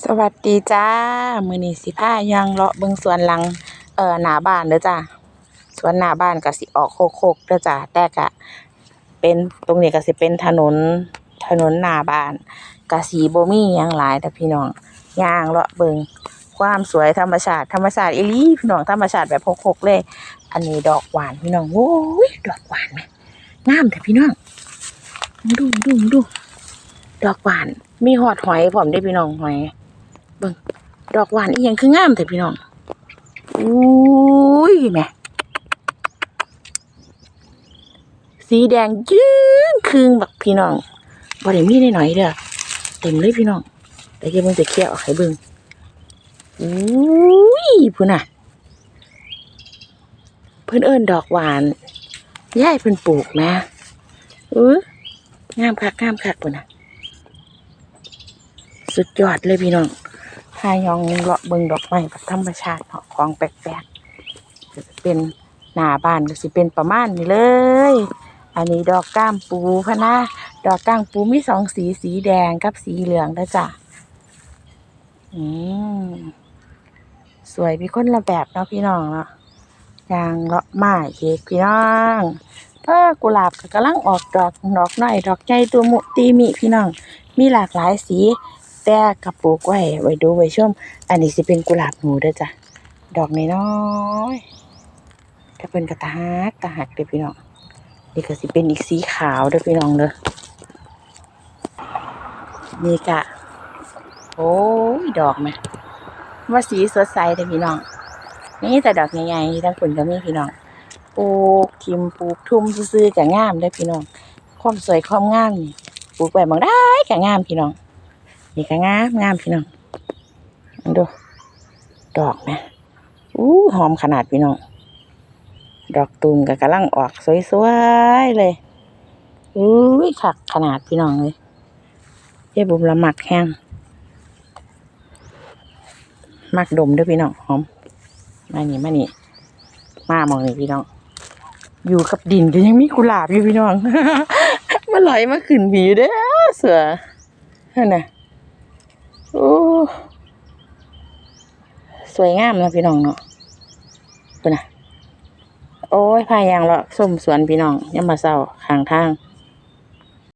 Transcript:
สวัสดีจ้า มือนี้สิพายางเลาะเบิ่งสวนหลัง เอ่อหน้าบ้านเด้อจ้าสวนหน้าบ้านก็สิออกโคกๆเด้อจ้าแต่ก็เป็นตรงนี้ก็สิเป็นถนนถนนหน้าบ้านก็สิบ่มีหยังหลายเด้อพี่น้องยางเลาะเบิ่งความสวยธรรมชาติธรรมชาติอีลี่พี่น้องธรรมชาติแบบโคกๆเลย อันนี้ดอกหวานพี่น้องโอ้ยดอกหวานแหมงามแท้พี่น้องดูดูดูดอกหวานมีฮอดหอยพร้อมเด้พี่น้องหอย เบิ่งดอกหวานอีหยังคืองามแต่พี่น้องอุ้ยแม่สีแดงยืงครึ่งบักพี่น้องบ่ได้มีน้อยเด้อเต็มเลยพี่น้องแต่เดี๋ยวเบิ่งจะเคี่ยวเอาให้เบิ่งอุ้ยพุ่นน่ะ เพิ่นเอิ้นดอกหวานยายเพิ่นปลูกนะเอองามคักงามคักพุ่นน่ะ สุดยอดเลยพี่น้อง พายองเลาะเบิงดอกไม้แบบธรรมชาติเนาะของแปลกๆก็จะเป็นหน้าบ้านก็สิเป็นประมาณนี้เลย อันนี้ดอกก้ามปูพะนะดอกก้ามปูมีสองสีสีแดงกับสีเหลืองนะจ๊ะอืมสวยมีคนละแบบเนาะพี่น้องเนาะยางเลาะไม้เค้กพี่น้องเออกุหลาบก็กำลังออกดอกดอกน้อยดอกใหญ่ตัวมุตีมีพี่น้อง มีหลากหลายสี แต่กระปุกไว้ไว้ดูไว้ชม อันนี้สิเป็นกุหลาบหนูเด้อจ้ะ ดอกน้อยๆก็เป็นกระตาฮักตาหักเด้อพี่น้องนี่ก็สิเป็นอีกสีขาวเด้อพี่น้องเด้อนี่กะ โอ้ยดอกแม่ว่าสีสดใสเด้อพี่น้อง นี่แต่ดอกใหญ่ๆทั้งคนก็มีพี่น้องปลูกทิมปลูกทุ่มซื่อๆก็งามเด้อพี่น้อง ความสวยความงามนี่ปลูกไว้บางได้ก็งามพี่น้อง นี่ก็งามงามพี่น้องดูดอกนะอู้หอมขนาดพี่น้องดอกตูมก็กำลังออกสวยๆเลยอุ้ยขักขนาดพี่น้องเลยเย้บุมละหมักแห้งมักดมด้วยพี่น้องหอมมานี่มานี่มามองนี่พี่น้อง อยู่กับดินก็ยังมีกุหลาบอยู่พี่น้องมาไหลมาขึ้นผีเด้อเสือนั่นน่ะ โอ้สวยงามเนะพี่น้องเนาะเป็นน่ะโอ้ยพายางเลาะส้มสวนพี่น้องยังมาเศร้าข้างทาง